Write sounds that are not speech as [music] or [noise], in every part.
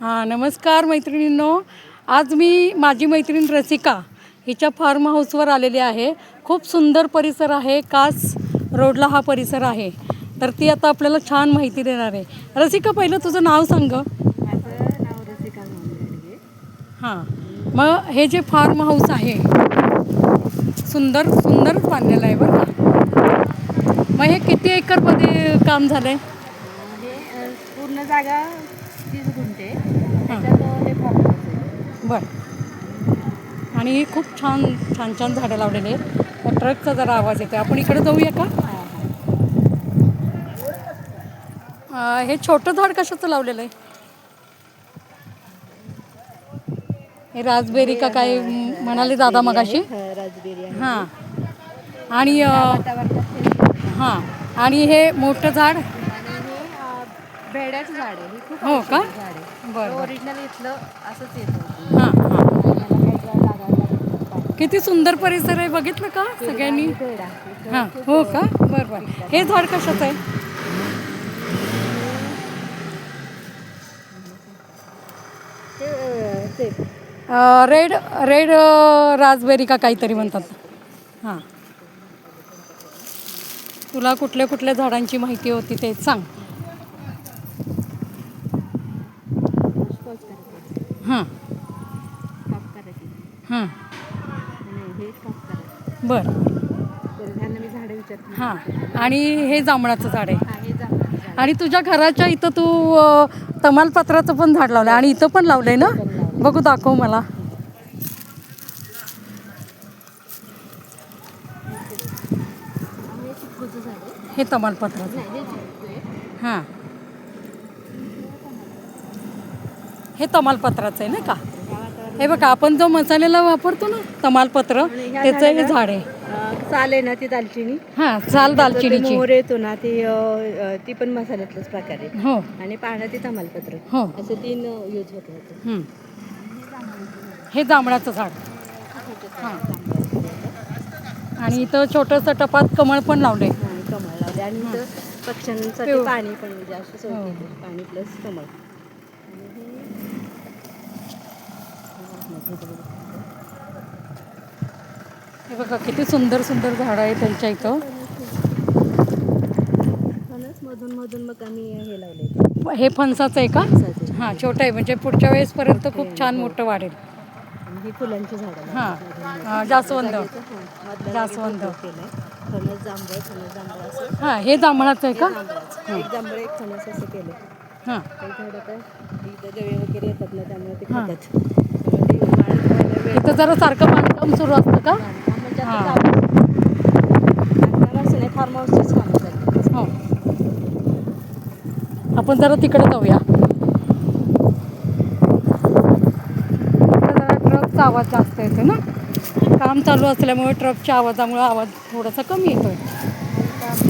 हां नमस्कार मैत्रिणींनो. आज मी माझी मैत्रीण रसिका हिच्या फार्म हाऊसवर आलेली आहे. खूप सुंदर परिसर आहे. कास रोडला हा परिसर आहे. तर ती आता आपल्याला छान माहिती देणार आहे. रसिका पहिलं तुझं नाव सांग माझं नाव रसिका हां. मग हे जे फार्म हाऊस आहे सुंदर सुंदर बांधलेलं आहे बरं का? मग हे किती एकरमध्ये काम झालं आहे हे म्हणजे, अ, पूर्ण जागा तीस गुंठे त्याच्यात अ, हे फार्म हाऊस आहे बरं आणि ही खूप छान छान छान झाडं लावलेली. आहेत त्या ट्रकचा जरा आवाज येतो आपण इकडे जाऊया का? हां छोटं झाड कशाचं लावलेलं आहे? हे राजबेरी का काय म्हणाले दादा मगाशी? हं, हां. आणि हे. आणि हे मोठं झाड? भेड्याचं झाड आहे. हे का? बरं ओरिजिनल इथलं असंच येतं हां हां याला काही जागा लागत नाही. किती सुंदर परिसर आहे बघितलं का सगळ्यांनी? हां हो का? बरं बरं. हे झाड कशाचं आहे? रेड रेड राजबेरी का काहीतरी म्हणतात. हां. तुला कुठल्या कुठल्या झाडांची माहिती होती ते सांग पुष्पच करायचं हां काप करायची हां नाही हे काप करायचं बरं तर ह्यांना मी झाडं विचारते हां. आणि हे जांभळाचं झाड आहे. आणि तुझ्या घराच्या इथं तू तमालपत्राचं पण झाड लावलं आणि इथं पण लावलंय ना? बघू दाखव मला. हे हे तमालपत्राचं. हे हां. तमालपत्राचं आहे ना का? हे बघा आपण जो मसाल्याला वापरतो ना तमालपत्र त्याचं हे झाड आहे. अं, चाल आहे ना ती दालचिनी. हां चाल दालचिनीची. मोहर येतो ना ती अं, ती पण मसाल्यातलंच प्रकार आहे. हो. आणि पानं ती तमालपत्र. हो. असे तीन यूज होत होते हं. हे जांभळाचं झाड. हां. आणि इथं छोटंसं टपात कमळ पण लावलंय. कमळ लावले आणि इथं पक्ष्यांसाठी पिवळं. पाणी पण म्हणजे सोय हो. केली. पाणी प्लस कमळ. आणि हे- हे बघा किती सुंदर सुंदर झाडं आहे त्यांच्या इथं. मधून मधून मग आम्ही हे लावले. हे फणसाचं आहे का. हां छोटं आहे. म्हणजे पुढच्या वेळेसपर्यंत खूप छान मोठं वाढेल. ही फुलांची झाडं. हां. जास्वंद. जास्वंद. फणस जांभळ फणस जांभळ असं. हां हे जांभळाचं आहे का. एक जांभळ एक फणस असं केलं हां. झाडं वगैरे येतात ना त्यामुळे ते. खातात. इथं जरा सारखं बांधकाम सुरू असतं का? हां. फार्म हाऊसचीच कामं हो. आपण जरा तिकडे जाऊया. इकडं जरा ट्रकचा आवाज जास्त येतो ना? काम चालू असल्यामुळे ट्रकच्या आवाजामुळे आवाज थोडासा कमी येतोय.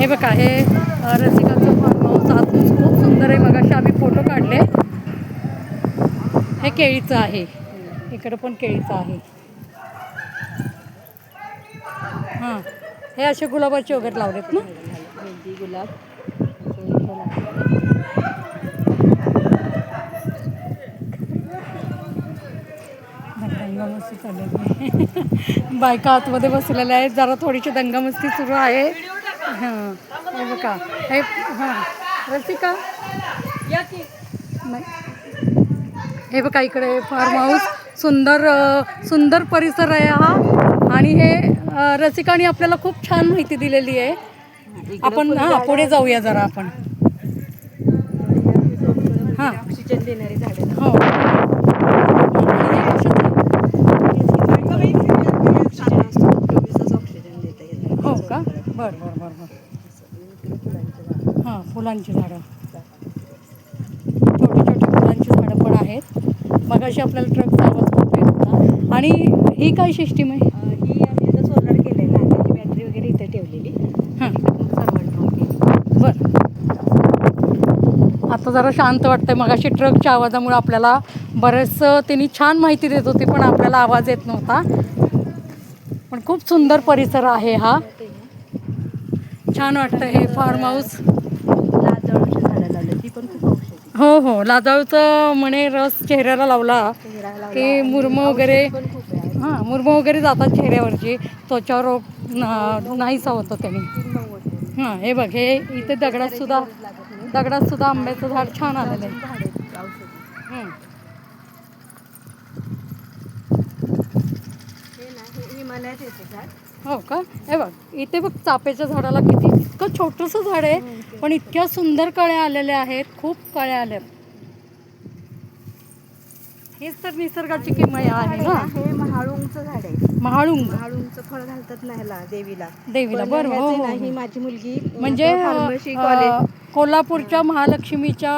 हे बघा हे अ, रसिकाचं फार्म हाऊस आतून खूप सुंदर आहे. मगाशी आम्ही फोटो काढले. हे केळीचं आहे. इकडं पण केळीचं आहे. हां. हे असे गुलाबाचे वगैरे लावलेत ना? मेहंदी गुलाब. असं इथं लावलं. दंगामस्ती बायका आतमध्ये बसलेल्या आहेत. जरा थोडीशी दंगामस्ती सुरू आहे. हां. हे बघा. हे हां. रसिका? नाही. हे बघा इकडे फार्म हाऊस सुंदर अ, सुंदर परिसर आहे हा. आणि हे रसिकाने आपल्याला खूप छान माहिती दिलेली आहे. आपण हां पुढे जाऊया जरा आपण. हां. ऑक्सिजन देणारी झाडं. हो. हे हो का? बरं बरं बरं बरं. हां फुलांची झाडं. छोटी छोटी फुलांची झाडं पण आहेत. आपल्याला आवाज खूप येत होता. आणि ही काय सिस्टीम आहे अं, ही आम्ही आता सोलर केलेलं आहे त्याची बॅटरी वगैरे इथं ठेवलेली हां सर्वंट रूम केली बरं आता जरा शांत वाटतंय. मगाशी ट्रकच्या आवाजामुळे आपल्याला बरेचसं त्यांनी छान माहिती देत होती पण आपल्याला आवाज येत नव्हता. पण खूप सुंदर परिसर आहे हा. छान वाटतं हे फार्म हाऊस हो हो. लाजाळूचं म्हणे रस चेहऱ्याला लावला की मुरम वगैरे आहे. हां मुरम वगैरे जातात चेहऱ्यावरची. त्वचा रोग नाहीसा होतो त्याने. तीन. हां हे बघ हे इथे दगडात सुद्धा. दगडात सुद्धा आंब्याचं झाड छान आलेलं आहे. झाड हं. ना हिमालयात येते झाड. का? हे बघ इथे बघ चापेच्या झाडाला किती इतकं छोटंसं झाड आहे पण इतक्या सुंदर कळ्या आलेल्या आहेत खूप कळ्या आल्यात हेच तर निसर्गाची किमया आहे ना? हे महाळुंगचं झाड आहे. महाळुंग. महाळुंगचं फळ घालतात ना ह्याला देवीला. देवीला पण बरं हो ह्याचे हो, ना, हो. ही माझी मुलगी म्हणजे फार्मसी अ, कॉलेज कोल्हापूरच्या महालक्ष्मीच्या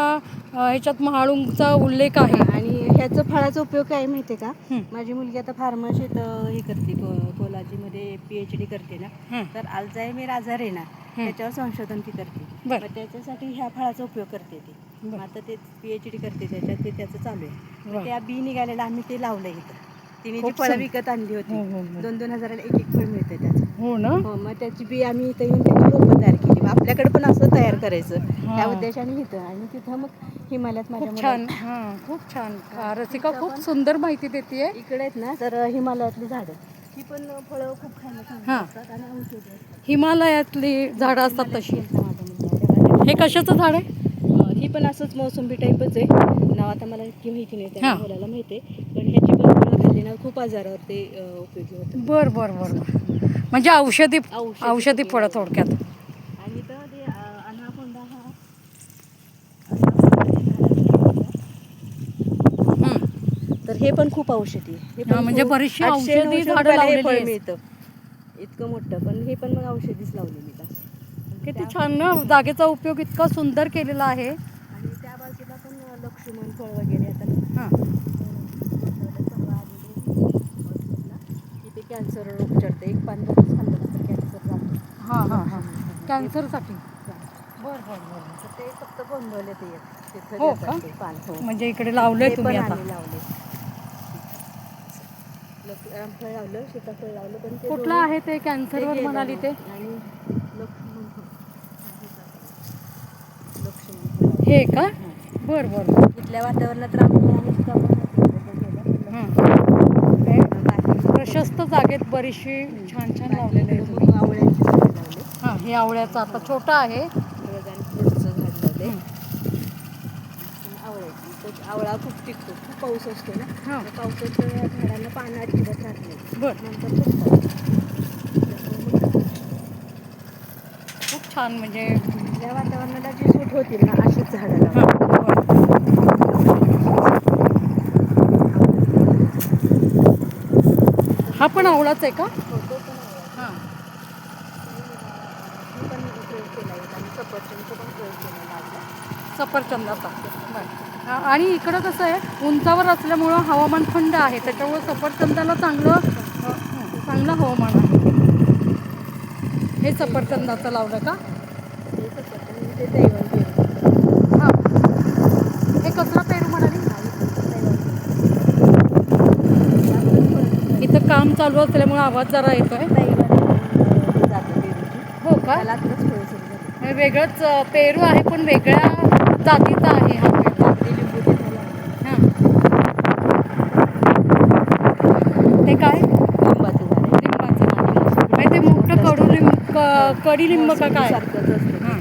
ह्याच्यात महाळुंगचा उल्लेख आहे. आणि ह्याचं फळाचा उपयोग काय माहितीये का. माझी मुलगी आता फार्मसीत हे करते कोलाजीमध्ये पी एच डी करते ना. तर अल्झायमेर आजार आहे ना त्याच्यावर संशोधन ती करते. त्याच्यासाठी ह्या फळाचा उपयोग करते ती. आता ते पी एच डी करते त्याच्यात ते त्याचं चालू आहे. त्या बी निघालेलं आम्ही ते लावलं इथं. तिने जी फळं. विकत आणली हो, हो, होती हो. दोन दोन हजाराला एक एक फळ मिळतं त्याचं. हो ना? हो मग त्याची बी आम्ही इथं येऊन त्याची रोपं तयार केली. आपल्याकडे पण असं तयार करायचं. त्या उद्देशाने इथं आणि तिथं मग हिमालयात माझ्या खूप मुलाला- छान. हां खूप छान. रसिका खूप सुंदर माहिती देते. इकडे आहेत ना तर हिमालयातली झाडं. ही पण फळं खूप खायला चांगली हा. असतात आणि औषधी असतात. हिमालयातली झाडं असतात तशी. केलता माझा मुलगा तेव्हा. हे कशाचं झाड आहे? अं, ही पण असंच मोसंबी टाईपच आहे. नाव आता मला इतकी माहिती नाही त्या हा. मुलाला माहिती आहे. पण ह्याची पण फळं खाल्ली ना खूप आजारावर ते अं, उपयोगी होतं बर बर बर बर. म्हणजे औषधी औषधी औषधी फळं. थोडक्यात आणि तर ते अं, अनाकोंडा हा हं. तर हे पण खूप औषधी. आहे. हे हा, पण म्हणजे खूप- बरीचशी आठशे, औषधी नऊशे झाडं रुपयाला हे लावलेली फळ आहेत. मिळतं. इतकं मोठं पण हे पण मग औषधीच लावलेली का किती छान ना जागेचा उपयोग इतका सुंदर केलेला आहे. आणि त्या बाजूला पण लक्ष्मण फळ वगैरे आता हां. तिथे कॅन्सर रोग चढते. एक पान जरी खाल्लं ना तर कॅन्सर जातो. हां हां हां. कॅन्सरसाठी. बर बर बर. तर ते फक्त गोंधवले ते येत. हो? ते पान हो. म्हणजे इकडे लावलंय ते तुम्ही पण आता. आम्ही लावले रामफळ लावलं सीताफळ लावलं पण ते कुठलं आहे ते कॅन्सरवर गेलं म्हणाली ते नाही. आणि लक्ष्मण फळ. लक्ष्मण फळ. हे का बर बर. इथल्या वातावरणात रामफळ आणि सीताफळ गेलं हां पण बाकी प्रशस्त जागेत बरीचशी छान छान लावलेले आहे तुम्ही मग आवळ्यांची झाडं लावले हां हे आवळ्याचं आता छोटं आहे परत आणि फ्रूटचं झाड लावले हं. आणि आवळा खूप टिकतो. खूप पाऊस असतो ना. हां. पावसाच्या झाडांना पानं अजिबात राहत नाही. बर. नंतर फुटतात खूप छान म्हणजे या वातावरणाला जी सूट होतील ना अशीच झाडं हां बर. हा पण आवळाच आहे का? तो पण आवळा. हां. मी पण प्रयोग केला आहे. आणि सफरचंदचा पण प्रयोग केलेला आहे. सफरचंदाचा. बरं. आणि इकडं कसं आहे उंचावर असल्यामुळं हवामान थंड आहे. त्याच्यामुळं सफरचंदाला चांगलं हं, चांगलं हवामान आहे. हे सफरचंदाचं लावलं का? हां. हे कसलं पेरू म्हणाली? इथं काम चालू असल्यामुळं आवाज जरा जातं पेरूची हो का? हे वेगळंच पेरू आहे पण वेगळ्या जातीचा आहे हा पेरू आपली लिंबू तिथं लावली. हां ते काय? लिंबाचं झाड आहे. लिंबाचं झाड. आहे ते मोठं कडुलिंब क- कडीलिंब का काय? हां.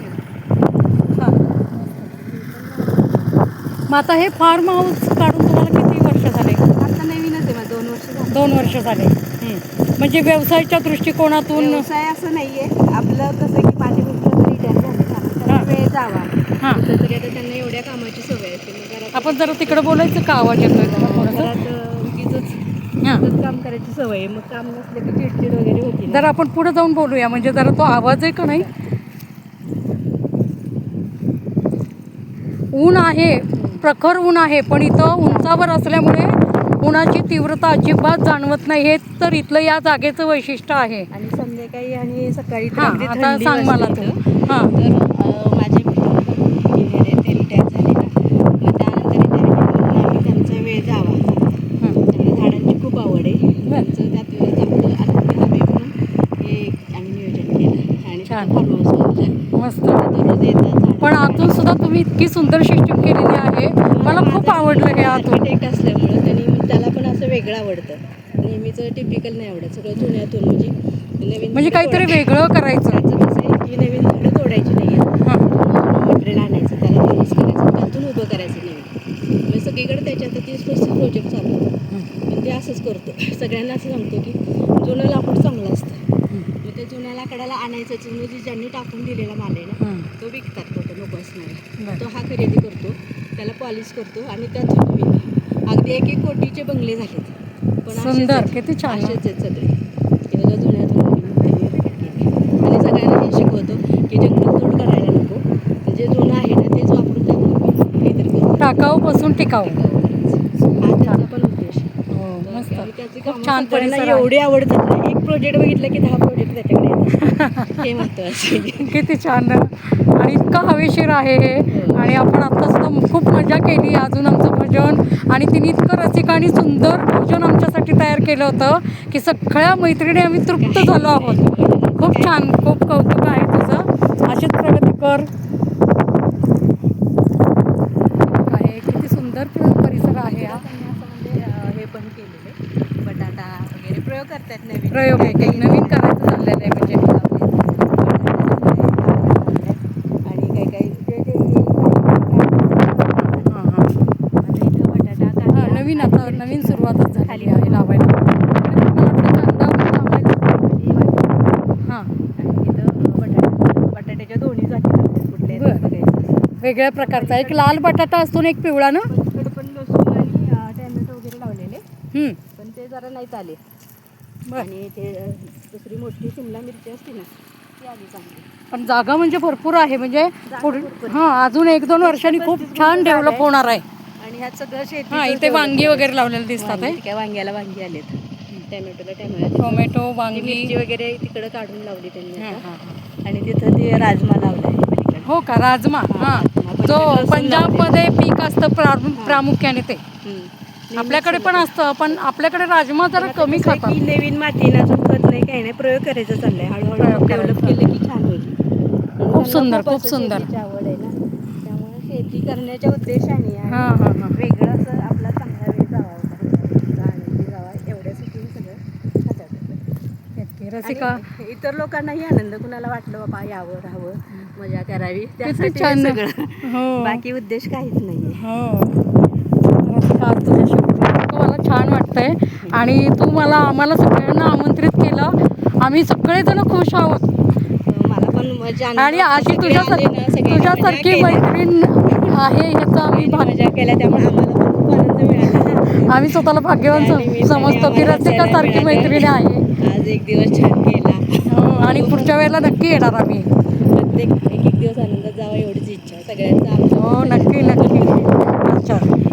मग आता हे फार्म हाऊस काढून तुम्हाला किती वर्ष झाले? आता नवीनच आहे मला दोन वर्ष झाली. दोन वर्ष झाले. हं. म्हणजे व्यवसायाच्या दृष्टिकोनातून व्यवसाय असं नाहीये. आपलं कसं की माझे मित्र रिटायर झाले हां. वेळ जावा. हां. तरी आता त्यांना एवढ्या कामाची सवय असते मग घरात आपण जरा तिकडे बोलायचं का? आवाज येतोय थोडंसं. हां. काम करायची सवय. आहे मग काम नसलं की चिडचिड वगैरे होती ना. जरा आपण पुढे जाऊन बोलूया. म्हणजे जरा तो आवाज आहे का नाही? ऊन आहे. प्रखर ऊन आहे. पण इथं उंचावर असल्यामुळे उन्हाची तीव्रता अजिबात जाणवत नाही. हे तर इथलं या जागेचं वैशिष्ट्य आहे. आणि संध्याकाळी आणि सकाळी तर हां अगदी आता थंडी सांग मला वाजते तू. इथं. हां. तर अ, मित्र इंजिनियर आहे ते रिटायर झाले ना मग त्यानंतर रिटायरमेंट म्हणून आम्ही त्यांचा वेळ जावा हं. त्यांना झाडांची खूप आवड आहे त्यांचं त्यात चांगलं आनंद हवे म्हणून हे आम्ही नियोजन केलं आणि छान. फार्म हाऊस बांधलं मस्त दररोज येतात झाडं पण आतून सुद्धा तुम्ही इतकी सुंदर सिस्टीम केलेली आहे. आवडलं हे आतून. आर्किटेक्ट असल्यामुळं त्यांनी त्याला पण असं वेगळं आवडतं. नेहमीचं टिपिकल नाही आवडत. सगळं जुन्यातून म्हणजे नवीन म्हणजे काहीतरी वेगळं करायचं. त्याचं कसं आहे की नवीन झाडं तोडायची नाही हां. मटेरियल आणायचं त्याला दुरुस्त करायचं त्यातून उभं करायचं नवीन. मग सगळीकडे त्याच्या आता तीस पस्तीस प्रोजेक्ट चालू आहेत पण ते असंच करतो. [laughs] सगळ्यांना असं सांगतो की जुनं लाकूड चांगलं असतं. मग त्या जुन्या लाकडाला आणायचं म्हणजे ज्यांनी टाकून दिलेला माल आहे ना. तो विकतात लोक नको असणारा. तो हा खरेदी करतो त्याला पॉलिश करतो आणि विकतो अगदी एक एक कोटीचे बंगले झालेत पण सुंदर. किती छान? असेच आहेत सगळे repeat केले. आणि सगळ्यांना हे शिकवतो की जंगलतोड करायला नको जे जुनं आहे ना तेच वापरून त्यात करू टाकाऊपासून टिकाऊ हा त्याचा पण उद्देश आहे. हो मस्त. त्याची खूप छान परिसर आहे. एवढे आवडतात ना एक प्रोजेक्ट बघितलं की दहा प्रोजेक्ट त्याच्याकडे येतात. हे महत्वाचं आहे किती छान आणि इतकं हवेशीर आहे हे. आणि आपण आता सुद्धा खूप मजा केली. अजून आमचं भजन आणि तिने इतकं रसिक आणि सुंदर भोजन आमच्यासाठी तयार केलं होतं की सगळ्या मैत्रिणी आम्ही तृप्त झालो आहोत. खूप छान. खूप कौतुक आहे तुझं. अशीच प्रगती कर. आहे किती सुंदर प्र- परिसर आहे हा त्यांनी असं म्हणजे अं, हे पण केलेले बटाटा वगैरे प्रयोग करतात नवीन. प्रयोग आहे काही नवीन करायचं चाललेलं आहे म्हणजे आणि काही काही हां हां आता इथं बटाटा हा, नवीन आता नवीन सुरुवातच झाली आहे. लावायला. आणि मला वाटतं कांदा पण लावायला ही. हां. आणि इथं बटाटा. बटाट्याच्या दोन्ही जाती लागतात कुठल्या आहेत बरं. बघायचं. वेगळ्या प्रकारचा. एक लाल बटाटा असतो आणि एक पिवळा ना? पण पण लसूण आणि अं, टॅमॅटो वगैरे लावलेले. पण ते जरा नाहीत आले. आणि ते दुसरी मोठी शिमला मिरची असते ना ती आली चांगली. पण जागा म्हणजे भरपूर आहे म्हणजे पुढे भरपूर. हां अजून एक दोन वर्षांनी खूप छान डेव्हलप होणार आहे. आणि ह्यात सगळं शेती हां इथे वांगी वगैरे लावलेले दिसतात आहे. काय वांग्याला वांगी आलेत. टॅमॅटोला टॅमॅटो. टोमॅटो ती वांगी. मिरची वगैरे तिकडं काढून लावली त्यांनी हां, आता. हां, हां. आणि तिथं ते राजमा लावलाय पलीकडे हो का राजमा? हां. जो पंजाबमध्ये पीक असतं प्रा- प्रामुख्याने ते. हम्म. आपल्याकडे पण असतं पण आपल्याकडे राजमा जरा कमी खातात. की नवीन मातीनं अजून खत नाही काही नाही प्रयोग करायचा चाललाय. हळूहळू डेव्हलप. केलं की छान होईल. त्यांना सुंदर, खूप सुंदर. आवड आहे ना. त्यामुळे शेती करण्याच्या उद्देशाने हां हां हां. वेगळं असं आपला चांगला वेळ जावा एवढ्यासाठी सगळं खातात रसिका. इतर लोकांनाही आनंद कुणाला वाटलं बाबा यावं राहावं मजा करावी त्यासाठी छान. सगळं. हो. बाकी उद्देश काहीच नाहीये. हो. रसिका, तुझ्याशी बोलून इतकं मला छान वाटतंय. आणि तू मला आम्हाला सगळ्यांना आमंत्रित केलं. आम्ही सगळेजण खुश आहोत. आणि. अशी सगळे तुझ्यासारखी केली. मैत्रीण आहे ह्याचा आम्ही मजा केल्या त्यामुळे आम्हाला खूप आनंद मिळाला. आम्ही स्वतःला भाग्यवान समजतो की रसिकासारखी मैत्रीण. आहे. आज एक दिवस छान गेला. हो आणि पुढच्या वेळेला नक्की येणार आम्ही. प्रत्येक एक एक दिवस आनंदात जावा एवढीच इच्छा सगळ्यांचा. हो नक्की नक्की. अच्छा.